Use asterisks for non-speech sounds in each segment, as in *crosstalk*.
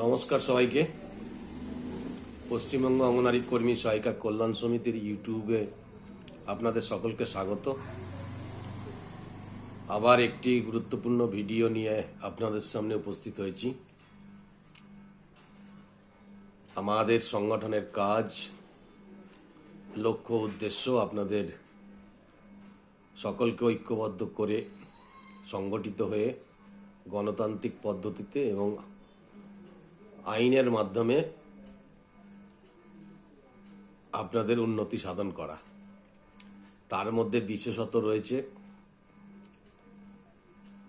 নমস্কার সবাইকে। পশ্চিমবঙ্গ অঙ্গনারী কর্মী সহায়িকা কল্যাণ সমিতির ইউটিউবে আপনাদের সকলকে স্বাগত। আবার একটি গুরুত্বপূর্ণ ভিডিও নিয়ে আপনাদের সামনে উপস্থিত হয়েছি। আমাদের সংগঠনের কাজ, লক্ষ্য, উদ্দেশ্য আপনাদের সকলকে ঐক্যবদ্ধ করে সংগঠিত হয়ে গণতান্ত্রিক পদ্ধতিতে এবং আইনের মাধ্যমে আপনাদের উন্নতি সাধন করা। তার মধ্যে বিশেষত রয়েছে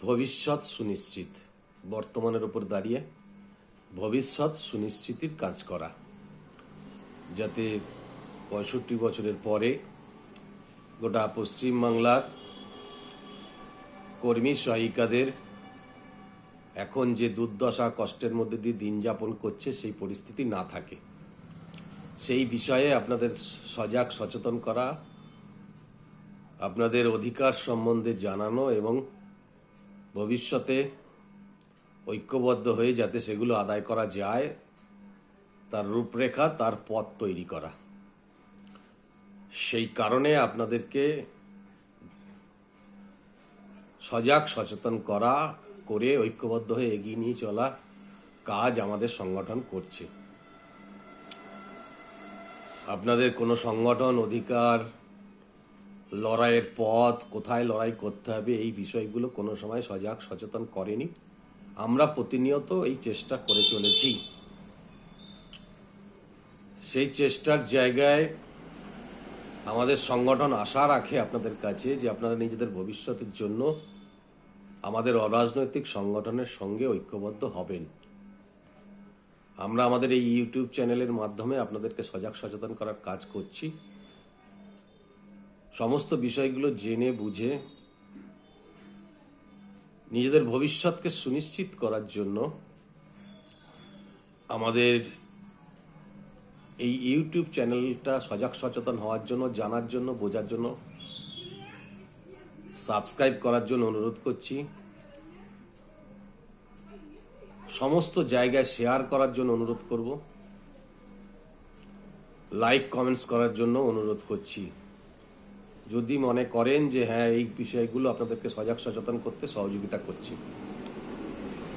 ভবিষ্যৎ সুনিশ্চিত, বর্তমানের উপর দাঁড়িয়ে ভবিষ্যৎ সুনিশ্চিতির কাজ করা। যাতে পঁয়ষট্টি বছরের পরে গোটা পশ্চিমবাংলার কর্মী সহায়িকাদের এখন যে দুর্দশা, কষ্টের মধ্যে দিয়ে দিন যাপন করছে, সেই পরিস্থিতি না থাকে। সেই বিষয়ে আপনাদের সজাগ, সচেতন করা, আপনাদের অধিকার সম্বন্ধে জানানো এবং ভবিষ্যতে ঐক্যবদ্ধ হয়ে যাতে সেগুলো আদায় করা যায়, তার রূপরেখা, তার পথ তৈরি করা। সেই কারণে আপনাদেরকে সজাগ, সচেতন করা করে ঐক্যবদ্ধ হয়ে এগিয়ে নিয়ে চলা কাজ আমাদের সংগঠন করছে। আপনাদের কোনো সংগঠন, অধিকার, লড়াইয়ের পথ, কোথায় লড়াই করতে হবে, এই বিষয়গুলো কোনো সময় সজাগ, সচেতন করেনি। আমরা প্রতিনিয়ত এই চেষ্টা করে চলেছি। সেই চেষ্টার জায়গায় আমাদের সংগঠন আশা রাখে আপনাদের কাছে যে আপনারা নিজেদের ভবিষ্যতের জন্য আমাদের অরাজনৈতিক সংগঠনের সঙ্গে ঐক্যবদ্ধ হবেন। আমরা আমাদের এই ইউটিউব চ্যানেলের মাধ্যমে আপনাদেরকে সজাগ সচেতন করার কাজ করছি। সমস্ত বিষয়গুলো জেনে বুঝে নিজেদের ভবিষ্যৎকে সুনিশ্চিত করার জন্য আমাদের এই ইউটিউব চ্যানেলটা সজাগ সচেতন হওয়ার জন্য, জানার জন্য, বোঝার জন্য সাবস্ক্রাইব করার জন্য অনুরোধ করছি। সমস্ত জায়গায় শেয়ার করার জন্য অনুরোধ করব। লাইক, কমেন্টস করার জন্য অনুরোধ করছি। যদি মনে করেন যে হ্যাঁ এই বিষয়গুলো আপনাদেরকে সজাগ, সচেতন করতে সহযোগিতা করছি।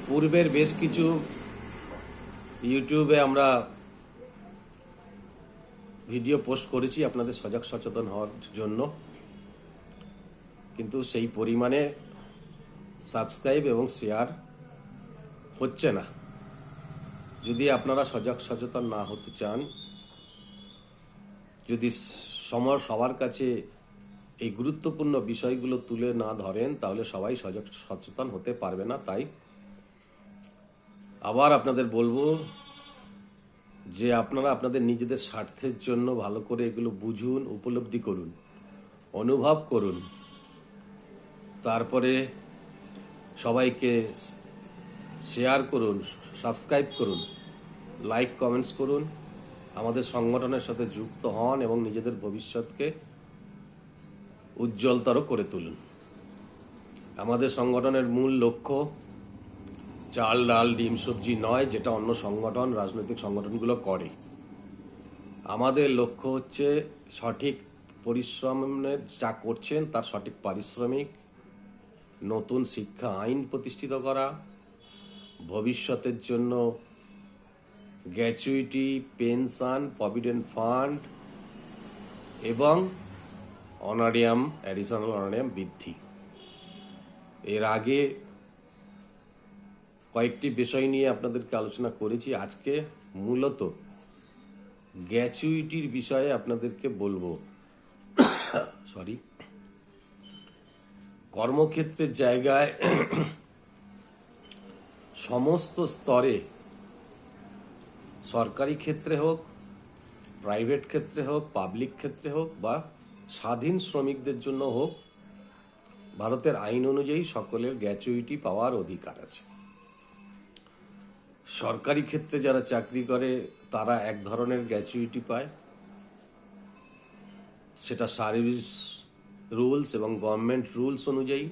পূর্বের বেশ কিছু ইউটিউবে আমরা ভিডিও পোস্ট করেছি আপনাদের সজাগ, সচেতন হওয়ার জন্য। কিন্তু সেই পরিমাণে সাবস্ক্রাইব এবং শেয়ার হচ্ছে না। যদি আপনারা সজাগ সচেতন না হতে চান, যদি সময় সবার কাছে এই গুরুত্বপূর্ণ বিষয়গুলো তুলে না ধরেন, তাহলে সবাই সজাগ সচেতন হতে পারবে না। তাই আবার আপনাদের বলব যে আপনারা আপনাদের নিজেদের স্বার্থের জন্য ভালো করে এগুলো বুঝুন, উপলব্ধি করুন, অনুভব করুন। তারপরে সবাইকে শেয়ার করুন সাবস্ক্রাইব করুন লাইক কমেন্টস করুন। আমাদের সংগঠনের সাথে যুক্ত হন এবং নিজেদের ভবিষ্যৎকে উজ্জ্বলতর করে তুলুন। আমাদের সংগঠনের মূল লক্ষ্য চাল, ডাল, ডিম, সবজি নয়, যেটা অন্য সংগঠন, রাজনৈতিক সংগঠনগুলো করে। আমাদের লক্ষ্য হচ্ছে সঠিক পরিশ্রমের যা করছেন, তার সঠিক পারিশ্রমিক নতুন শিক্ষা আইন প্রতিষ্ঠিত করা, ভবিষ্যতের জন্য গ্র্যাচুইটি, পেনশন, প্রভিডেন্ট ফান্ড এবং অনারিয়াম, অ্যাডিশনাল অনারিয়াম বৃদ্ধি। এর আগে কয়েকটি বিষয় নিয়ে আপনাদেরকে আলোচনা করেছি। আজকে মূলত গ্র্যাচুইটির বিষয়ে আপনাদেরকে বলব। *coughs* সরি কর্মক্ষেত্রের জায়গায় সমস্ত স্তরে, সরকারি ক্ষেত্রে হোক প্রাইভেট ক্ষেত্রে হোক পাবলিক ক্ষেত্রে হোক বা স্বাধীন শ্রমিকদের জন্য হোক, ভারতের আইন অনুযায়ী সকলের গ্র্যাচুইটি পাওয়ার অধিকার আছে। সরকারি ক্ষেত্রে যারা চাকরি করে, তারা এক ধরনের গ্র্যাচুইটি পায়। সেটা সার্ভিস রুলস এবং গভর্নমেন্ট রুলস অনুযায়ী।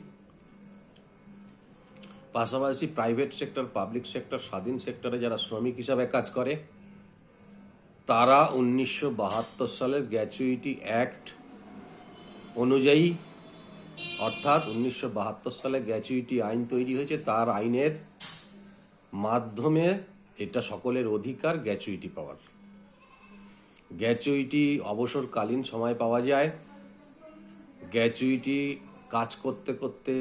পাশাপাশি প্রাইভেট সেক্টর পাবলিক সেক্টর স্বাধীন সেক্টরে যারা শ্রমিক হিসাবে কাজ করে, তারা উনিশশো বাহাত্তর সালের গ্র্যাচুইটি অ্যাক্ট অনুযায়ী, অর্থাৎ উনিশশো বাহাত্তর সালে গ্র্যাচুইটি আইন তৈরি হয়েছে, তার আইনের মাধ্যমে এটা সকলের অধিকার গ্র্যাচুইটি পাওয়ার। গ্র্যাচুইটি অবসরকালীন সময় পাওয়া যায় গ্র্যাচুইটি কাজ করতে করতে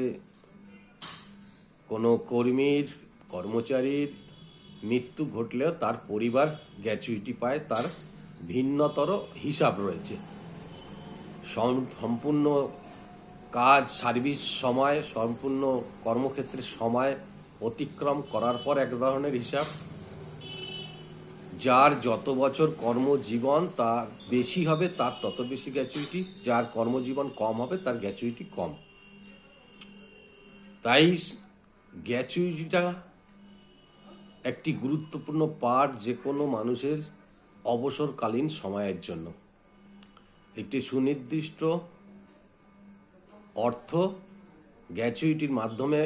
কোনো কর্মীর, কর্মচারীর মৃত্যু ঘটলেও তার পরিবার গ্র্যাচুইটি পায়, তার ভিন্নতর হিসাব রয়েছে। সম্পূর্ণ কাজ, সার্ভিস সময়, সম্পূর্ণ কর্মক্ষেত্রের সময় অতিক্রম করার পর এক ধরনের হিসাব যার যত বছর কর্মজীবন তার বেশি হবে, তার তত বেশি গ্র্যাচুইটি যার কর্মজীবন কম হবে, তার গ্র্যাচুইটি কম। তাই গ্র্যাচুইটিটা একটি গুরুত্বপূর্ণ পার্ট যে কোনো মানুষের অবসরকালীন সময়ের জন্য। একটি সুনির্দিষ্ট অর্থ গ্র্যাচুইটির মাধ্যমে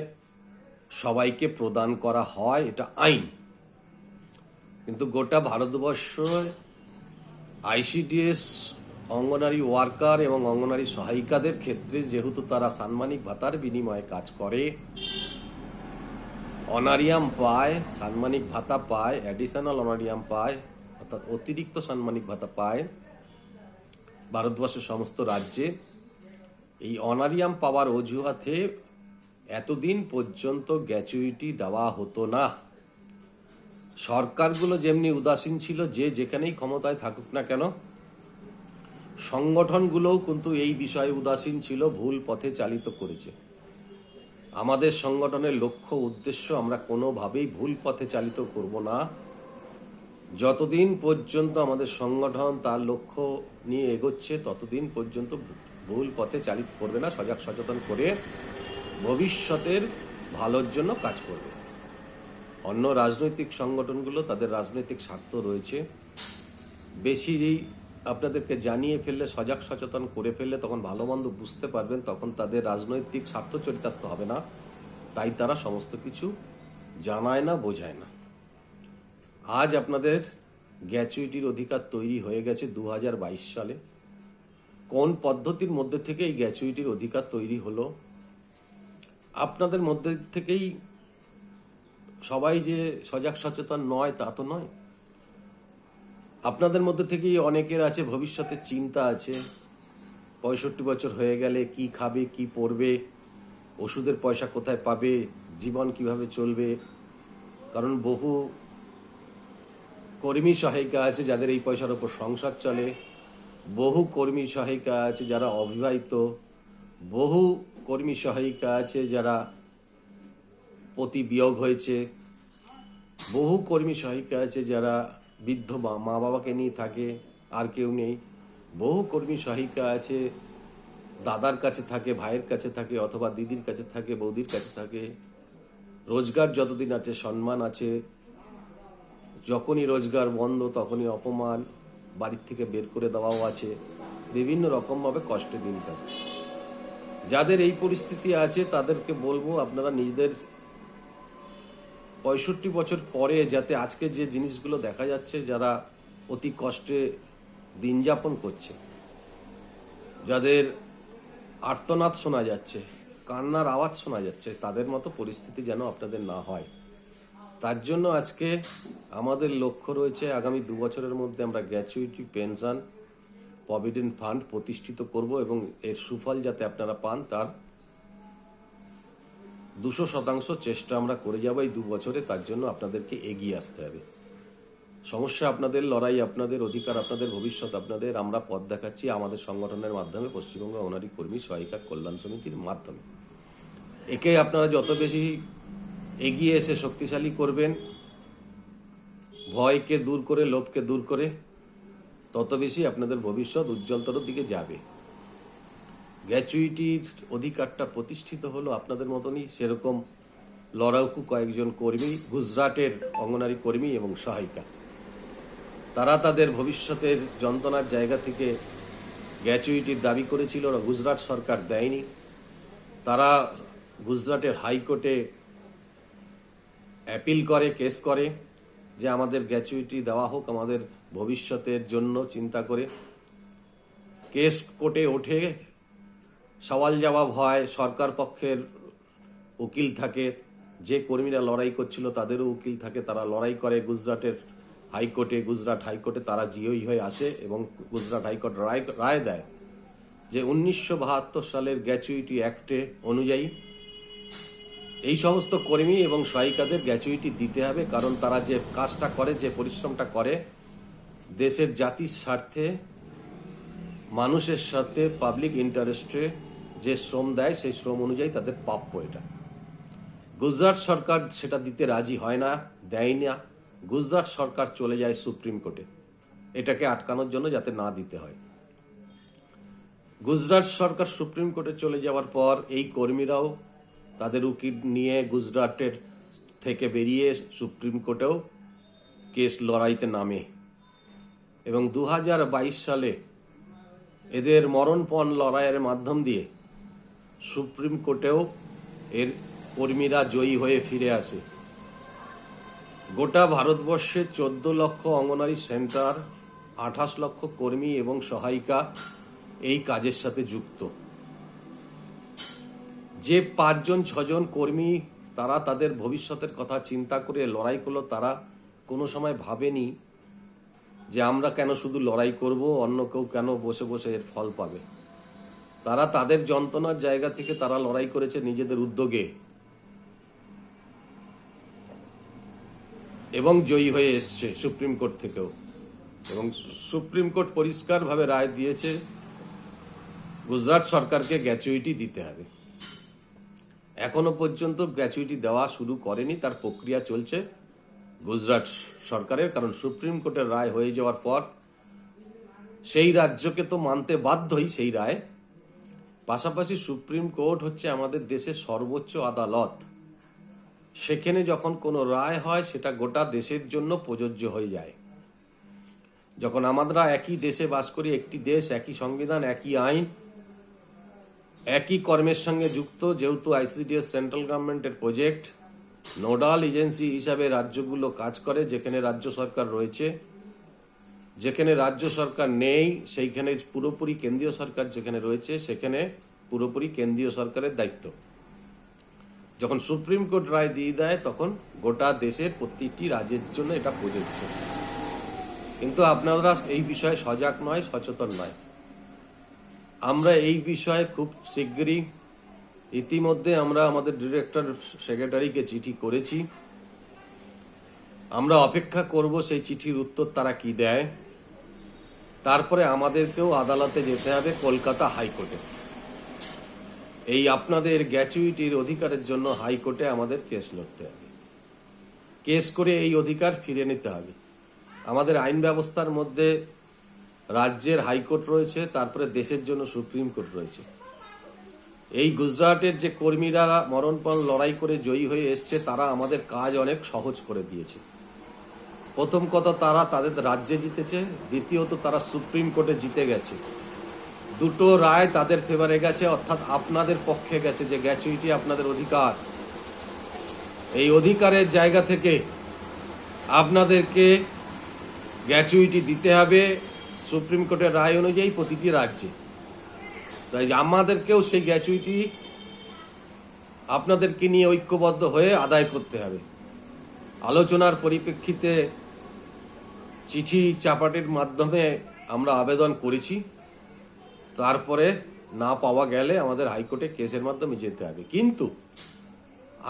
সবাইকে প্রদান করা হয়, এটা আইন। কিন্তু গোটা ভারতবর্ষ আইসিডিএস, অঙ্গনারী ওয়ার্কার এবং অঙ্গনারী সহায়িকাদের ক্ষেত্রে যেহেতু তারা সাম্মানিক ভাতার বিনিময়ে কাজ করে, অনারিয়াম পায় সাম্মানিক ভাতা পায় অ্যাডিশনাল অনারিয়াম পায়, অর্থাৎ অতিরিক্ত সাম্মানিক ভাতা পায় ভারতবর্ষের সমস্ত রাজ্যে, এই অনারিয়াম পাওয়ার অজুহাতে এতদিন পর্যন্ত গ্র্যাচুইটি দেওয়া হতো না। সরকারগুলো যেমনি উদাসীন ছিল, যে যেখানেই ক্ষমতায় থাকুক না কেন, সংগঠনগুলোও কিন্তু এই বিষয়ে উদাসীন ছিল, ভুল পথে চালিত করেছে। আমাদের সংগঠনের লক্ষ্য, উদ্দেশ্য আমরা কোনোভাবেই ভুল পথে চালিত করব না। যতদিন পর্যন্ত আমাদের সংগঠন তার লক্ষ্য নিয়ে এগোচ্ছে, ততদিন পর্যন্ত ভুল পথে চালিত করবে না, সজাগ সচেতন করে ভবিষ্যতের ভালোর জন্য কাজ করবে। অন্য রাজনৈতিক সংগঠনগুলো তাদের রাজনৈতিক স্বার্থ রয়েছে। বেশি আপনাদেরকে জানিয়ে ফেললে, সজাগ সচেতন করে ফেললে, তখন ভালো মন্দ বুঝতে পারবেন, তখন তাদের রাজনৈতিক স্বার্থ চরিতার্থ হবে না। তাই তারা সমস্ত কিছু জানায় না, বোঝায় না। আজ আপনাদের গ্র্যাচুইটির অধিকার তৈরি হয়ে গেছে দু হাজার বাইশ সালে। কোন পদ্ধতির মধ্যে থেকে এই গ্র্যাচুইটির অধিকার তৈরি হলো? আপনাদের মধ্যে থেকেই সবাই যে সজাগ সচেতন নয় তা তো নয়। আপনাদের মধ্যে থেকেই অনেকের আছে, ভবিষ্যতে চিন্তা আছে, পঁয়ষট্টি বছর হয়ে গেলে কি খাবে, কি পরবে, ওষুধের পয়সা কোথায় পাবে, জীবন কীভাবে চলবে। কারণ বহু কর্মী সহায়িকা আছে যাদের এই পয়সার ওপর সংসার চলে, বহু কর্মী সহায়িকা আছে যারা অবিবাহিত, বহু কর্মী সহায়িকা আছে যারা পতি বিয়োগ হয়েছে। বহু কর্মী সহায়িকা আছে যারা বৃদ্ধ মা বাবাকে নিয়ে থাকে, আর কেউ নেই। বহু কর্মী সহায়িকা আছে, দাদার কাছে থাকে, ভাইয়ের কাছে থাকে, অথবা দিদির কাছে থাকে, বৌদির কাছে থাকে। রোজগার যতদিন আছে, সম্মান আছে। যখনই রোজগার বন্ধ, তখনই অপমান বাড়ির থেকে বের করে দেওয়াও আছে। বিভিন্ন রকমভাবে কষ্টে দিন কাটছে। যাদের এই পরিস্থিতি আছে, তাদেরকে বলব আপনারা নিজেদের পঁয়ষট্টি বছর পরে যাতে আজকে যে জিনিসগুলো দেখা যাচ্ছে যারা অতি কষ্টে দিন যাপন করছে, যাদের আর্তনাদ শোনা যাচ্ছে, কান্নার আওয়াজ শোনা যাচ্ছে, তাদের মতো পরিস্থিতি যেন আপনাদের না হয়। তার জন্য আজকে আমাদের লক্ষ্য রয়েছে আগামী দু বছরের মধ্যে আমরা গ্র্যাচুইটি পেনশন, প্রভিডেন্ট ফান্ড প্রতিষ্ঠিত করব এবং এর সুফল যাতে আপনারা পান, তার দুশো শতাংশ চেষ্টা আমরা করে যাব এই দু বছরে, তার জন্য আপনাদেরকে এগিয়ে আসতে হবে। সমস্যা আপনাদের, লড়াই আপনাদের, অধিকার আপনাদের, ভবিষ্যৎ আপনাদের, আমরা পথ দেখাচ্ছি আমাদের সংগঠনের মাধ্যমে, পশ্চিমবঙ্গ অনারী কর্মী সহায়িকা কল্যাণ সমিতির মাধ্যমে। একে আপনারা যত বেশি এগিয়ে এসে শক্তিশালী করবেন, ভয়কে দূর করে, লোভকে দূর করে, তত বেশি আপনাদের ভবিষ্যৎ উজ্জ্বলতর দিকে যাবে। গ্র্যাচুইটির অধিকারটা প্রতিষ্ঠিত হলো আপনাদের মতনই সেরকম লড়াউকু কয়েকজন কর্মী, গুজরাটের অঙ্গনারী কর্মী এবং সহায়িকা। তারা তাদের ভবিষ্যতের যন্ত্রণার জায়গা থেকে গ্র্যাচুইটির দাবি করেছিল, ওরা গুজরাট সরকার দেয়নি। তারা গুজরাটের হাইকোর্টে অ্যাপিল করে, কেস করে যে আমাদের গ্র্যাচুইটি দেওয়া হোক, আমাদের ভবিষ্যতের জন্য চিন্তা করে। কেস কোর্টে ওঠে সওয়াল জবাব হয়, সরকার পক্ষের উকিল থাকে, যে কর্মীরা লড়াই করছিল তাদেরও উকিল থাকে, তারা লড়াই করে গুজরাটের হাইকোর্টে, গুজরাট হাইকোর্টে তারা জিওই হয়ে আসে এবং গুজরাট হাইকোর্ট রায় রায় দেয় যে উনিশশো বাহাত্তর সালের গ্যাচুইটি অ্যাক্টে অনুযায়ী এই সমস্ত কর্মী এবং সহায়িকাদের গ্যাচুইটি দিতে হবে, কারণ তারা যে কাজটা করে, যে পরিশ্রমটা করে, দেশের জাতির স্বার্থে, মানুষের সাথে পাবলিক ইন্টারেস্টে যে শ্রম দেয়, সেই শ্রম অনুযায়ী তাদের প্রাপ্য এটা। গুজরাট সরকার সেটা দিতে রাজি হয় না, দেয় না। গুজরাট সরকার চলে যায় সুপ্রিম কোর্টে। এটাকে আটকানোর জন্য যাতে না দিতে হয়। গুজরাট সরকার সুপ্রিম কোর্টে চলে যাওয়ার পর এই কর্মীরাও তাদের উকিল নিয়ে গুজরাটের থেকে বেরিয়ে সুপ্রিম কোর্টেও কেস লড়াইতে নামে। এবং দু হাজার বাইশ সালে এদের মরণপণ লড়াইয়ের মাধ্যম দিয়ে সুপ্রিম কোর্টেও এর কর্মীরা জয়ী হয়ে ফিরে আসে। গোটা ভারতবর্ষে চোদ্দ লক্ষ অঙ্গনারী সেন্টার, আঠাশ লক্ষ কর্মী এবং সহায়িকা এই কাজের সাথে যুক্ত। যে পাঁচজন, ছজন কর্মী তারা তাদের ভবিষ্যতের কথা চিন্তা করে লড়াই করল, তারা কোনো সময় ভাবেনি যে আমরা কেন শুধু লড়াই করব, অন্য কেউ কেন বসে বসে এর ফল পাবে। তারা তাদের যন্ত্রণার জায়গা থেকে তারা লড়াই করেছে নিজেদের উদ্যোগে। এবং জয়ী হয়ে এসছে সুপ্রিম কোর্ট থেকেও। এবং সুপ্রিম কোর্ট পরিষ্কারভাবে রায় দিয়েছে, গুজরাট সরকারকে গ্র্যাচুইটি দিতে হবে। এখনও পর্যন্ত গ্র্যাচুইটি দেওয়া শুরু করেনি, তার প্রক্রিয়া চলছে গুজরাট সরকারের, কারণ সুপ্রিম কোর্টের রায় হয়ে যাওয়ার পর সেই রাজ্যকে তো মানতে বাধ্যই সেই রায়। পাশাপাশি সুপ্রিম কোর্ট হচ্ছে আমাদের দেশের সর্বোচ্চ আদালত। সেখানে যখন কোনো রায় হয়, সেটা গোটা দেশের জন্য প্রযোজ্য হয়ে যায়। যখন আমরা একই দেশে বাস করি, একটি দেশ, একই সংবিধান, একই আইন, একই কর্মের সঙ্গে যুক্ত, যেহেতু আইসিডিএস সেন্ট্রাল গভর্নমেন্টের প্রজেক্ট, নোডাল এজেন্সি হিসাবে রাজ্যগুলো কাজ করে, যেখানে রাজ্য সরকার রয়েছে যেখানে রাজ্য সরকার নেই, সেইখানে পুরোপুরি কেন্দ্রীয় সরকার যেখানে রয়েছে, সেখানে পুরোপুরি কেন্দ্রীয় সরকারের দায়িত্ব। যখন সুপ্রিম কোর্ট রায় দিয়ে দেয়, তখন গোটা দেশের প্রতিটি রাজ্যের জন্য এটা প্রযোজ্য। কিন্তু আপনারা এই বিষয়ে সজাগ নয়, সচেতন নয়। আমরা এই বিষয়ে খুব শীঘ্রই ইতিমধ্যে আমরা আমাদের ডিরেক্টর সেক্রেটারিকে চিঠি করেছি। আমরা অপেক্ষা করব সেই চিঠির উত্তর তারা কি দেয়। তারপরে আমাদেরকেও আদালতে যেতে হবে কলকাতা হাইকোর্টে। এই আপনাদের গ্র্যাচুইটির অধিকারের জন্য হাইকোর্টে আমাদের কেস লড়তে হবে। কেস করে এই অধিকার ফিরে নিতে হবে। আমাদের আইন ব্যবস্থার মধ্যে রাজ্যের হাইকোর্ট রয়েছে, তারপরে দেশের জন্য সুপ্রিম কোর্ট রয়েছে। এই গুজরাটের যে কর্মীরা মরণপণ লড়াই করে জয়ী হয়ে এসছে, তারা আমাদের কাজ অনেক সহজ করে দিয়েছে। প্রথম কথা, তারা তাদের রাজ্যে জিতেছে। দ্বিতীয়ত, তারা সুপ্রিম কোর্টে জিতে গেছে। দুটো রায় তাদের ফেভারে গেছে, অর্থাৎ আপনাদের পক্ষে গেছে যে গ্যাচুইটি আপনাদের অধিকার। এই অধিকারের জায়গা থেকে আপনাদেরকে গ্যাচুইটি দিতে হবে সুপ্রিম কোর্টের রায় অনুযায়ী প্রতিটি রাজ্যে। তাই আমাদেরকেও সেই গ্যাচুইটি আপনাদেরকে নিয়ে ঐক্যবদ্ধ হয়ে আদায় করতে হবে। আলোচনার পরিপ্রেক্ষিতে চিঠি চাপাটির মাধ্যমে আমরা আবেদন করেছি। তারপরে না পাওয়া গেলে আমাদের হাইকোর্টে কেসের মাধ্যমে যেতে হবে। কিন্তু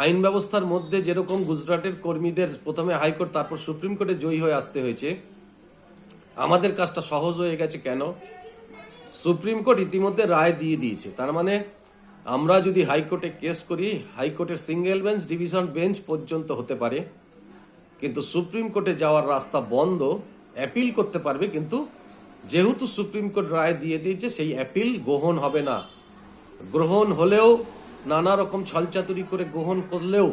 আইন ব্যবস্থার মধ্যে যেরকম গুজরাটের কর্মীদের প্রথমে হাইকোর্ট, তারপর সুপ্রিম কোর্টে জয়ী হয়ে আসতে হয়েছে, আমাদের কাজটা সহজ হয়ে গেছে কেন? সুপ্রিম কোর্ট ইতিমধ্যে রায় দিয়ে দিয়েছে। তার মানে আমরা যদি হাইকোর্টে কেস করি, হাইকোর্টের সিঙ্গেল বেঞ্চ, ডিভিশন বেঞ্চ পর্যন্ত হতে পারে। কিন্তু সুপ্রিম কোর্টে যাওয়ার রাস্তা বন্ধ অ্যাপিল করতে পারবে, কিন্তু যেহেতু সুপ্রিম কোর্ট রায় দিয়ে দিয়েছে, সেই অ্যাপিল গ্রহণ হবে না। গ্রহণ হলেও নানা রকম ছলচাতুরি করে গ্রহণ করলেও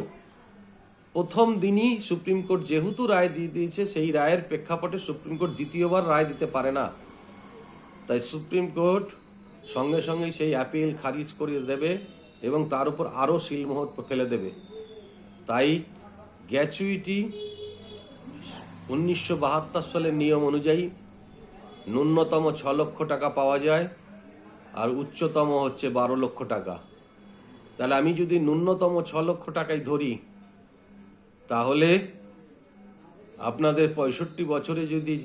প্রথম দিনই সুপ্রিম কোর্ট যেহেতু রায় দিয়ে দিয়েছে, সেই রায়ের প্রেক্ষাপটে সুপ্রিম কোর্ট দ্বিতীয়বার রায় দিতে পারে না। তাই সুপ্রিম কোর্ট সঙ্গে সঙ্গেই সেই অ্যাপিল খারিজ করে দেবে এবং তার উপর আরও সিলমোহর ফেলে দেবে। তাই গ্র্যাচুইটি উনিশশো বাহাত্তর সালের নিয়ম অনুযায়ী ন্যূনতম ছ লক্ষ টাকা পাওয়া যায় আর উচ্চতম হচ্ছে বারো লক্ষ টাকা। তাহলে আমি যদি ন্যূনতম ছ লক্ষ টাকায় ধরি, তাহলে আপনাদের পঁয়ষট্টি বছরে যদি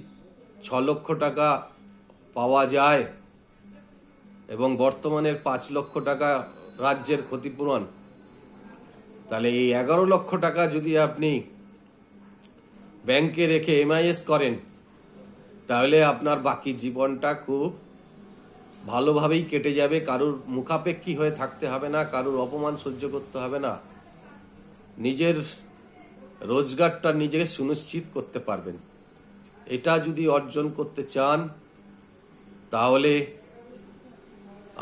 ছ লক্ষ টাকা পাওয়া যায় এবং বর্তমানের পাঁচ লক্ষ টাকা রাজ্যের ক্ষতিপূরণ, তাহলে এই এগারো লক্ষ টাকা যদি আপনি ব্যাংকে রেখে এমআইএস করেন, তাহলে আপনার বাকি জীবনটা খুব ভালোভাবেই কেটে যাবে। কারুর মুখাপেক্ষী হয়ে থাকতে হবে না, কারুর অপমান সহ্য করতে হবে না। নিজের রোজগারটা নিজেকে সুনিশ্চিত করতে পারবেন। এটা যদি অর্জন করতে চান, তাহলে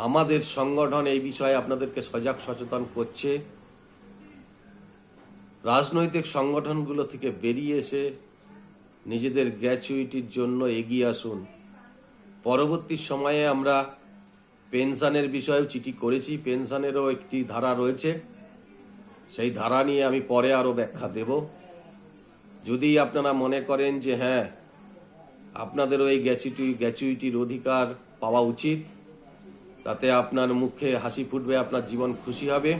আমাদের সংগঠন এই বিষয়ে আপনাদেরকে সজাগ সচেতন করছে। রাজনৈতিক সংগঠনগুলো থেকে বেরিয়ে এসে নিজেদের গ্র্যাচুইটির জন্য এগিয়ে আসুন। পরবর্তী সময়ে আমরা পেনশনের বিষয়েও চিঠি করেছি। পেনশনেরও একটি ধারা রয়েছে। সেই ধারা নিয়ে আমি পরে আরও ব্যাখ্যা দেব। যদি আপনারা মনে করেন যে হ্যাঁ আপনাদেরও এই গ্যাচুইটি গ্যাচুইটির অধিকার পাওয়া উচিত, তাতে আপনার মুখে হাসি ফুটবে, আপনার জীবন খুশি হবে,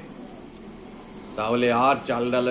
তাহলে আর চাল ডালের